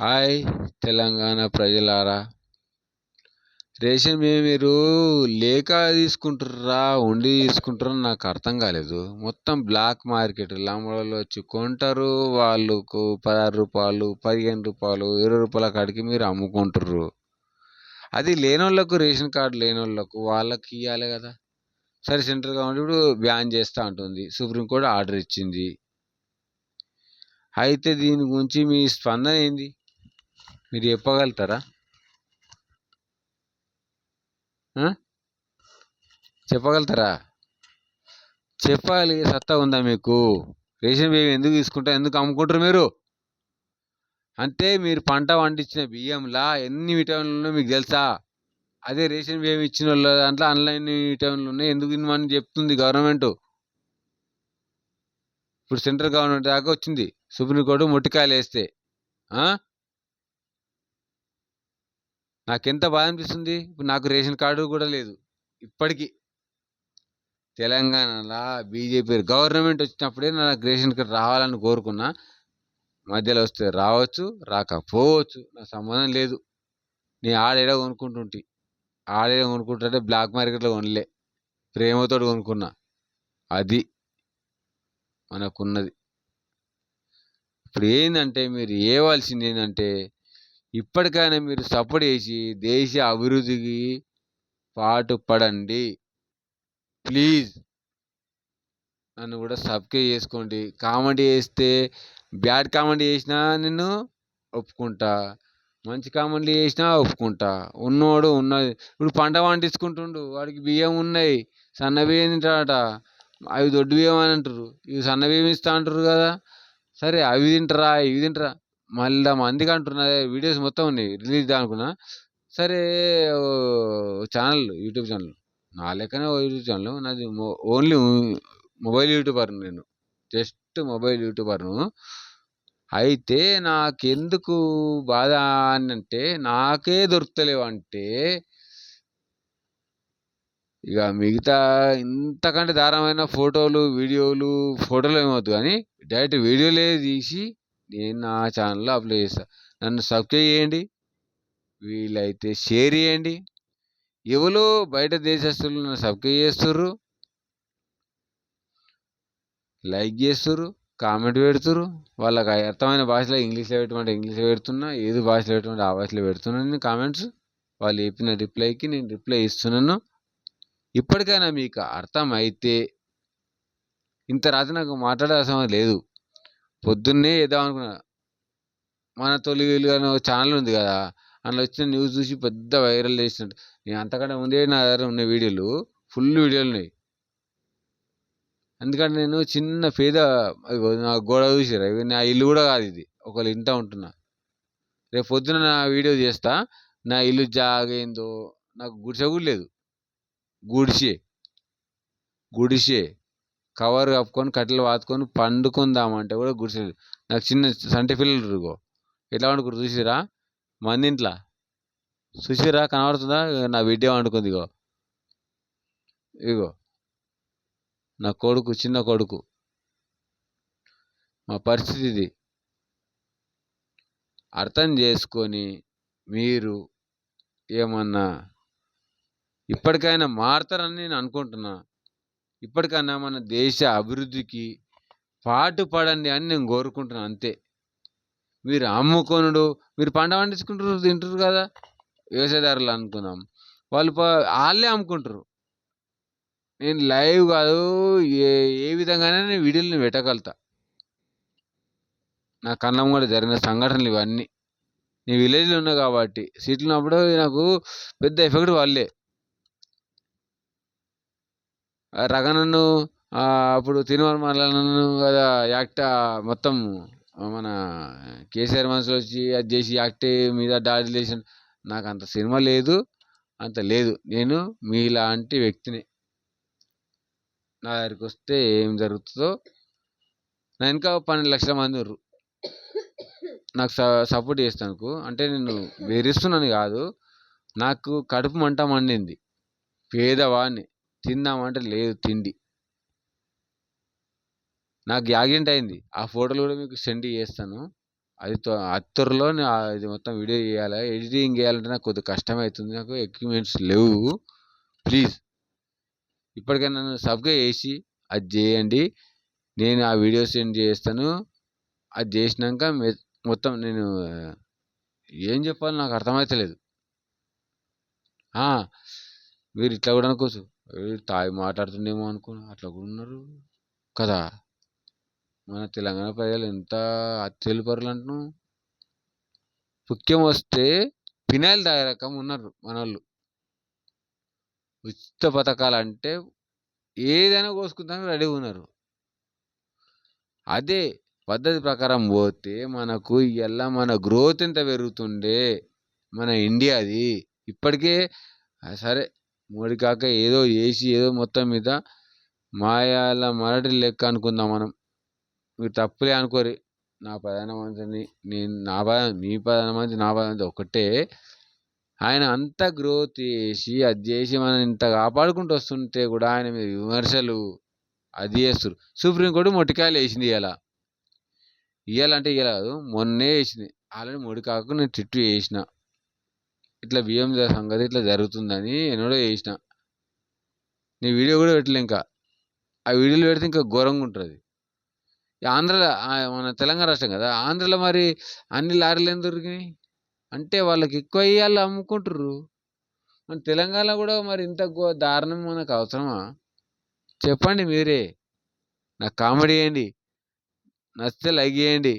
Hi Telangana ప్రజలారా. Ration బియ్యం మీరు లేక తీసుకుంటుర్రా ఉండి తీసుకుంటుర్రా నాకు అర్థం కాలేదు. మొత్తం బ్లాక్ మార్కెట్. లంబడోళ్ళు వచ్చి కొంటారు వాళ్ళకు పదహారు రూపాయలు పదిహేను రూపాయలు ఇరవై రూపాయల కాడికి మీరు అమ్ముకుంటుర్రు. అది లేనోళ్ళకు రేషన్ కార్డు లేనోళ్ళకు వాళ్ళకి ఇవ్వాలి కదా. సరే సెంట్రల్ గవర్నమెంట్ ఇప్పుడు బ్యాన్ చేస్తూ ఉంటుంది సుప్రీంకోర్టు ఆర్డర్ ఇచ్చింది. అయితే దీని గురించి మీ స్పందన ఏంది? మీరు చెప్పగలుగుతారా? చెప్పగలుగుతారా? చెప్పాలి సత్తా ఉందా మీకు? రేషన్ బియ్యం ఎందుకు తీసుకుంటారు? ఎందుకు అమ్ముకుంటారు మీరు? అంటే మీరు పంట పండించిన బియ్యంలా ఎన్ని విటమిన్లు ఉన్నాయో మీకు తెలుసా? అదే రేషన్ బియ్యం ఇచ్చిన వాళ్ళ దాంట్లో ఆన్లైన్ విటమిన్లు ఉన్నాయి. ఎందుకు ఇవ్వమని చెప్తుంది గవర్నమెంట్? ఇప్పుడు సెంట్రల్ గవర్నమెంట్ దాకా వచ్చింది. సుప్రీంకోర్టు మొట్టికాయలు వేస్తే. నాకెంత బాధ అనిపిస్తుంది ఇప్పుడు నాకు రేషన్ కార్డు కూడా లేదు. ఇప్పటికీ. తెలంగాణలో బీజేపీ గవర్నమెంట్ వచ్చినప్పుడే నాకు రేషన్ కార్డు రావాలని కోరుకున్నా మధ్యలో వస్తే రావచ్చు రాకపోవచ్చు నా సంబంధం లేదు. నేను ఆడేడ కొనుక్కుంటుంటి? ఆడేడ కొనుక్కుంటుంటే బ్లాక్ మార్కెట్లో కొనలే. ప్రేమతో కొనుక్కున్నా. అది మనకున్నది. ఇప్పుడు ఏంటంటే మీరు ఏవాల్సింది ఏంటంటే ఇప్పటికైనా మీరు సపోర్ట్ చేసి దేశ అభివృద్ధికి పాటుపడండి. ప్లీజ్. నన్ను కూడా సబ్స్క్రైబ్ చేసుకోండి. కామెంట్ చేస్తే బ్యాడ్ కామెంట్ చేసినా నేను ఒప్పుకుంటా. మంచి కామెంట్లు చేసినా ఒప్పుకుంటా. ఉన్నోడు ఉన్నది. ఇప్పుడు పంట పండించుకుంటుండు. వాడికి బియ్యం ఉన్నాయి. సన్న బియ్యం తింటాడట. అవి దొడ్డు బియ్యం అని అంటారు ఇవి సన్న బియ్యం ఇస్తా అంటారు కదా. సరే అవి తింటారా? ఇవి తింటారా? మళ్ళా మందికి అంటున్నా వీడియోస్ మొత్తం ఉన్నాయి రిలీజ్ అనుకున్నా. సరే ఛానల్ యూట్యూబ్ ఛానల్. నా లెక్కనే ఓ యూట్యూబ్ ఛానల్ నాది ఓన్లీ మొబైల్ యూట్యూబర్ నేను. జస్ట్ మొబైల్ యూట్యూబర్ను. అయితే నాకెందుకు బాధ అని అంటే నాకే దొరుకుతలేవు అంటే ఇక మిగతా ఇంతకంటే దారుణమైన ఫోటోలు వీడియోలు ఫోటోలు ఏమవుతుంది కానీ డైరెక్ట్ వీడియోలే తీసి నేను నా ఛానల్లో అప్లోడ్ చేస్తాను నన్ను సబ్స్క్రైబ్ చేయండి. వీలైతే షేర్ చేయండి. ఎవరో బయట దేశస్తులు నన్ను సబ్స్క్రైబ్ చేస్తుర్రు. లైక్ చేస్తుర్రు. కామెంట్ పెడుతుర్రు. వాళ్ళకి అర్థమైన భాషలో ఇంగ్లీష్లో పెట్టమంటే ఇంగ్లీష్లో పెడుతున్నా. ఏది భాషలో పెట్టమంటే ఆ భాషలో పెడుతున్నాను కామెంట్స్. వాళ్ళు చెప్పిన రిప్లైకి నేను రిప్లై ఇస్తున్నాను. ఇప్పటికైనా మీకు అర్థమైతే ఇంత రాత్రి నాకు మాట్లాడే అవసరం లేదు. పొద్దున్నే వేద్దాం అనుకున్నా. మన తొలి వెలుగు అనే ఒక ఛానల్ ఉంది కదా అందులో వచ్చిన న్యూస్ చూసి పెద్ద వైరల్ చేసినట్టు. నేను అంతకంటే ముందే నా దగ్గర ఉన్న వీడియోలు ఫుల్ వీడియోలు ఉన్నాయి. ఎందుకంటే నేను చిన్న పేద నా గోడ చూసిరా నా ఇల్లు కూడా కాదు ఇది. ఒకళ్ళు ఇంట ఉంటున్నా. రేపు పొద్దున నా వీడియో చేస్తా నా ఇల్లు జాగైందో నాకు గుడిసె కూడా లేదు. గుడిసె. గుడిసె. కవర్ కప్పుకొని కట్టెలు పాతుకొని పండుకుందామంటే కూడా గుడిసె నాకు చిన్న సంటి పిల్లలు ఇగో. ఎట్లా వండుకుంటారు చూసిరా మంది ఇంట్లో చూసిరా కనబడుతుందా? ఇగో నా బిడ్డ వండుకుంది ఇగో. ఇగో. నా కొడుకు చిన్న కొడుకు. మా పరిస్థితి ఇది. అర్థం చేసుకొని మీరు ఏమన్నా ఇప్పటికైనా మారతారని నేను అనుకుంటున్నా. ఇప్పటికన్నా మన దేశ అభివృద్ధికి పాటుపడండి అని నేను కోరుకుంటున్నాను అంతే. మీరు అమ్ముకొనుడు మీరు పంట పండించుకుంటారు తింటారు కదా వ్యవసాయదారులు అనుకుందాం వాళ్ళు వాళ్ళే అమ్ముకుంటారు. నేను లైవ్ కాదు ఏ ఏ విధంగానే నేను వీడియోలు పెట్టగలుగుతా. నా కన్నం కూడా జరిగిన సంఘటనలు ఇవన్నీ. నేను విలేజ్లో ఉన్నా కాబట్టి సిటీలో ఉన్నప్పుడు నాకు పెద్ద ఎఫెక్ట్ వాళ్ళే ఆ రగనన్ను అప్పుడు తిరుమల మండలను కదా యాక్ట్ మొత్తం మన కేసీఆర్ మనసులో వచ్చి అది చేసి యాక్ట్ మీద దాడి చేసిన నాకు అంత సినిమా లేదు అంత లేదు. నేను మీలాంటి వ్యక్తిని. నా దగ్గరికి వస్తే ఏం జరుగుతుందో నా ఇంకా పన్నెండు లక్షల మంది ఉర్రు. నాకు సపోర్ట్ చేస్తాను అంటే నేను బెదిరిస్తున్నాను కాదు నాకు కడుపు మంట మండింది. పేదవాడిని. తిందామంటే లేదు తిండి. నాకు యాగెంట్ అయింది. ఆ ఫోటోలు కూడా మీకు సెండ్ చేస్తాను. అది అత్తరులో ఇది మొత్తం వీడియో చేయాలి ఎడిటింగ్ చేయాలంటే నాకు కొద్దిగా కష్టమవుతుంది నాకు ఎక్విప్మెంట్స్ లేవు. ప్లీజ్. ఇప్పటికైనా నన్ను సబ్గా చేసి అది చేయండి. నేను ఆ వీడియో సెండ్ చేస్తాను. అది చేసినాక మొత్తం నేను ఏం చెప్పాలో నాకు అర్థమవుతలేదు మీరు ఇట్లా కూడా అనుకోవచ్చు. తాగి మాట్లాడుతుండేమో అనుకో అట్లా కూడా ఉన్నారు. కదా? మన తెలంగాణ ప్రజలు ఎంత అత్యలు పరులు అంటున్నాం ముఖ్యం వస్తే ఫినాయిల్ తాగే రకం ఉన్నారు మనోళ్ళు. ఉచిత పథకాలు అంటే ఏదైనా కోసుకుందానికి రెడీగా ఉన్నారు. అదే పద్ధతి ప్రకారం పోతే మనకు ఇలా మన గ్రోత్ ఎంత పెరుగుతుండే మన ఇండియాది. ఇప్పటికే సరే మోడీ కాక ఏదో చేసి ఏదో మొత్తం మీద మాయాల మరటి లెక్క అనుకుందాం మనం. మీరు తప్పులే అనుకోరి. నా ప్రధానమంత్రిని నేను నా ప్రధాన మీ ప్రధానమంత్రి నా ప్రధానమంత్రి ఒకటే ఆయన అంత గ్రోత్ చేసి అది చేసి మనం ఇంత కాపాడుకుంటూ వస్తుంటే కూడా ఆయన మీద విమర్శలు అది చేస్తారు. సుప్రీంకోర్టు మొట్టికాయలు వేసింది ఇలా ఇవ్వాలంటే ఇవ్వలేదు మొన్నే వేసింది. ఆల్రెడీ మొడికాకు నేను తిట్టు వేసిన ఇట్లా బియ్యం సంగతి ఇట్లా జరుగుతుందని ఎన్నడో చేసిన. నీ వీడియో కూడా పెట్టలే ఇంకా. ఆ వీడియోలు పెడితే ఇంకా ఘోరంగా ఉంటుంది. ఈ ఆంధ్రలో మన తెలంగాణ రాష్ట్రం కదా ఆంధ్రలో మరి అన్ని లారీలు ఎందుకు దొరికినాయి? అంటే వాళ్ళకి ఎక్కువ ఇవ్వాలి అమ్ముకుంటారు మన తెలంగాణ కూడా మరి ఇంత దారుణం మనకు అవసరమా? చెప్పండి మీరే. నాకు కామెడీ చేయండి. నచ్చితే లైక్ చేయండి.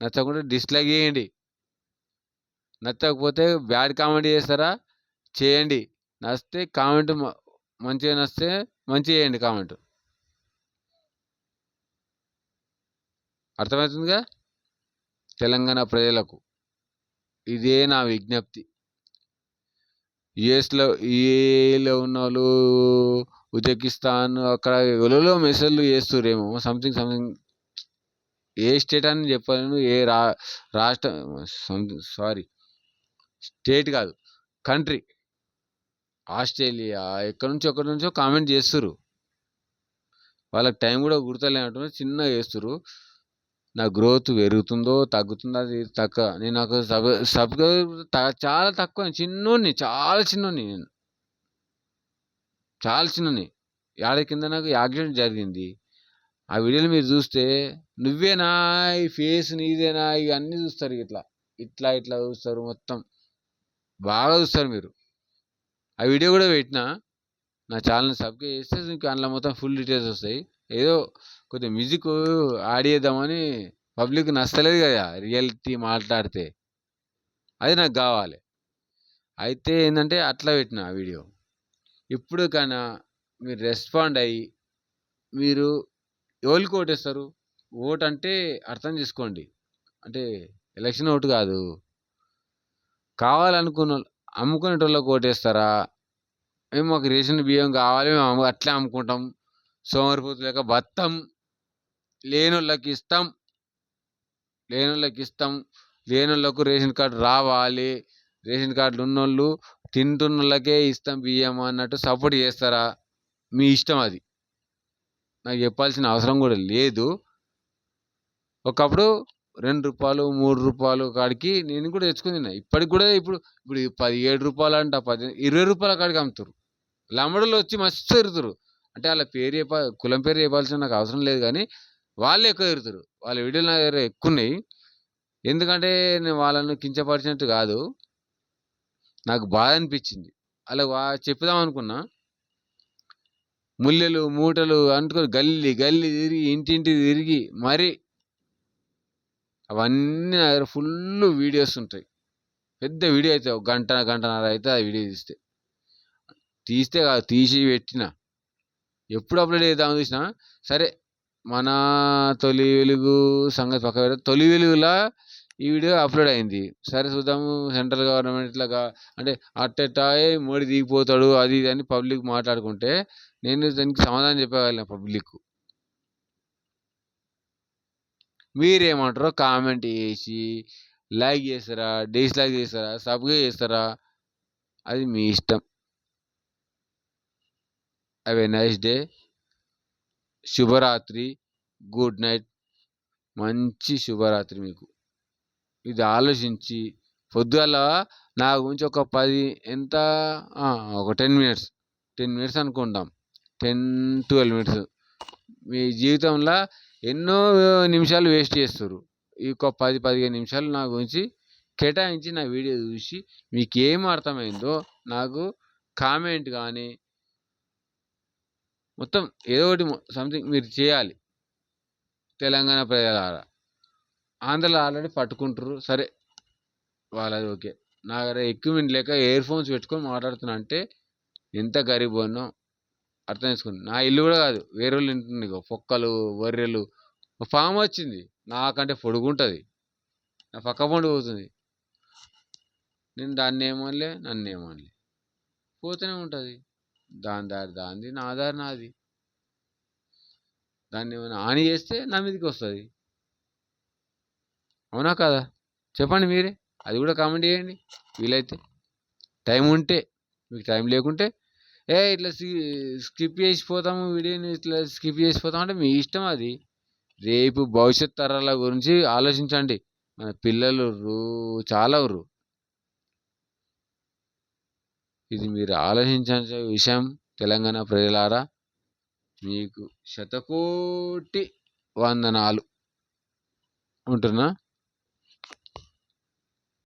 నచ్చకుండా డిస్లైక్ చేయండి. నచ్చకపోతే బ్యాడ్ కామెంట్ చేస్తారా? చేయండి. నచ్చితే కామెంట్ మంచిగా నచ్చితే మంచిగా చేయండి కామెంట్. అర్థమవుతుందిగా? తెలంగాణ ప్రజలకు ఇదే నా విజ్ఞప్తి. యుఎస్లో ఏలో ఉన్న వాళ్ళు ఉజ్బెకిస్తాన్ అక్కడ ఎవరెవరో మెసేజ్లు చేస్తురేమో సంథింగ్ సంథింగ్. ఏ స్టేట్ అని చెప్పలేను. ఏ రా రాష్ట్రం సారీ. స్టేట్ కాదు కంట్రీ. ఆస్ట్రేలియా ఎక్కడి నుంచో ఎక్కడి నుంచో కామెంట్ చేస్తుర్రు. వాళ్ళకి టైం కూడా గుర్తలేనట్టు చిన్నగా చేస్తుర్రు. నా గ్రోత్ పెరుగుతుందో తగ్గుతుందో అది తక్కువ నేను నాకు సబ్ సబ్స్క్రైబ్ చాలా తక్కువ చిన్నోడిని చాలా చిన్నోడిని నేను. చాలా చిన్నని ఏడాది కింద నాకు యాక్సిడెంట్ జరిగింది. ఆ వీడియోలు మీరు చూస్తే నువ్వేనా ఈ ఫేస్ నీదేనా ఇవన్నీ చూస్తారు ఇట్లా. ఇట్లా ఇట్లా చూస్తారు మొత్తం. బాగా చూస్తారు మీరు. ఆ వీడియో కూడా పెట్టినా. నా ఛానల్ సబ్స్క్రైబ్ చేస్తే మీకు అందులో మొత్తం ఫుల్ డీటెయిల్స్ వస్తాయి. ఏదో కొద్దిగా మ్యూజిక్ ఆడేద్దామని పబ్లిక్ నచ్చలేదు కదా రియాలిటీ మాట్లాడితే. అది నాకు కావాలి. అయితే ఏంటంటే అట్లా పెట్టిన ఆ వీడియో. ఇప్పుడు కన్నా మీరు రెస్పాండ్ అయ్యి మీరు ఎవరికి ఓటేస్తారు ఓటు అంటే అర్థం చేసుకోండి. అంటే ఎలక్షన్ ఓటు కాదు. కావాలనుకున్న వాళ్ళు- అమ్ముకునేటోళ్ళకి ఓటేస్తారా? మేము మాకు రేషన్ బియ్యం కావాలి మేము అట్లే అమ్ముకుంటాం. సోమరిపోతు లేక బత్తం. లేనోళ్ళకి ఇస్తాం. లేనోళ్ళకి ఇస్తాం. లేనోళ్ళకు రేషన్ కార్డు రావాలి. రేషన్ కార్డులు ఉన్నోళ్ళు తింటున్నోళ్ళకే ఇస్తాం బియ్యం అన్నట్టు సపోర్ట్ చేస్తారా? మీ ఇష్టం అది. నాకు చెప్పాల్సిన అవసరం కూడా లేదు. ఒకప్పుడు రెండు రూపాయలు మూడు రూపాయలు కాడికి నేను కూడా తెచ్చుకుని తిన్నా. ఇప్పటికి కూడా ఇప్పుడు ఇప్పుడు పదిహేడు రూపాయలు అంట పది ఇరవై రూపాయల కాడికి అమ్ముతారు లంబడలు వచ్చి మస్తు ఎరుతురు అంటే వాళ్ళ పేరు చెప్ప కులం పేరు చెప్పాల్సిన నాకు అవసరం లేదు కానీ వాళ్ళే ఎక్కువ ఎరుతురు వాళ్ళ వీడియోలు నా దగ్గర ఎక్కువ ఉన్నాయి ఎందుకంటే నేను వాళ్ళని కించపరిచినట్టు కాదు. నాకు బాధ అనిపించింది. అలా చెప్పుదాం అనుకున్నా. ముల్లెలు మూటలు అంటుకొని గల్లి గల్లి తిరిగి ఇంటింటి తిరిగి మరి అవన్నీ నా దగ్గర ఫుల్ వీడియోస్ ఉంటాయి. పెద్ద వీడియో అయితే ఒక గంట గంటన్నర అయితే ఆ వీడియో తీస్తే. తీస్తే కాదు తీసి పెట్టిన. ఎప్పుడు అప్లోడ్ చేద్దామని చూసినా సరే మన తొలి వెలుగు సంగతి పక్క తొలి వెలుగులా ఈ వీడియో అప్లోడ్ అయింది. సరే చూద్దాము సెంట్రల్ గవర్నమెంట్ ఇట్లాగా అంటే అట్టెట్టాయే మోడీ దిగిపోతాడు అది ఇది అని పబ్లిక్ మాట్లాడుకుంటే నేను దానికి సమాధానం చెప్పగలను పబ్లిక్. మీరేమంటారో కామెంట్ చేసి లైక్ చేస్తారా డిస్లైక్ చేస్తారా సబ్స్క్రైబ్ చేస్తారా? అది మీ ఇష్టం. హ్యావ్ నైస్ డే శుభరాత్రి. గుడ్ నైట్ మంచి శుభరాత్రి మీకు. ఇది ఆలోచించి పొద్దుగల నా గురించి ఒక పది ఎంత? ఒక టెన్ మినిట్స్. టెన్ మినిట్స్ అనుకుంటాం. Ten twelve minutes. మీ జీవితంలో ఎన్నో నిమిషాలు వేస్ట్ చేస్తారు. ఈ ఒక పది పదిహేను నిమిషాలు నా గురించి కేటాయించి నా వీడియో చూసి మీకు ఏం అర్థమైందో నాకు కామెంట్ కానీ మొత్తం ఏదో ఒకటి సంథింగ్ మీరు చేయాలి. తెలంగాణ ప్రజలారా ఆంధ్రలో ఆల్రెడీ పట్టుకుంటారు సరే వాళ్ళది ఓకే. నా దగ్గర ఎక్విప్మెంట్ లేక ఇయర్ ఫోన్స్ పెట్టుకొని మాట్లాడుతున్నా అంటే ఎంత గరీబ్ అన్నో అర్థం చేసుకోండి నా ఇల్లు కూడా కాదు వేరే వాళ్ళు ఇంటుంది పొక్కలు వర్రెలు ఫామ్ వచ్చింది. నాకంటే పొడుగుంటుంది. నా పక్క పండు పోతుంది. నేను దాన్ని ఏమనలే నన్ను ఏమనలే. పోతూనే ఉంటుంది. దాని దారి దాంది నా దారి నాది. దాన్ని ఏమైనా హాని చేస్తే నా మీదకి వస్తుంది. అవునా కదా? చెప్పండి మీరే. అది కూడా కామెంట్ చేయండి. వీలైతే. టైం ఉంటే మీకు టైం లేకుంటే ఏ ఇట్లా స్కిప్ చేసిపోతాము వీడియోని ఇట్లా స్కిప్ చేసిపోతాం అంటే మీ ఇష్టం అది. రేపు భవిష్యత్ తరాల గురించి ఆలోచించండి. మన పిల్లలు రూ- చాలా ఉర్రు ఇది మీరు ఆలోచించాల్సిన విషయం తెలంగాణ ప్రజలారా. మీకు శతకోటి వందనాలు. ఉంటున్నా?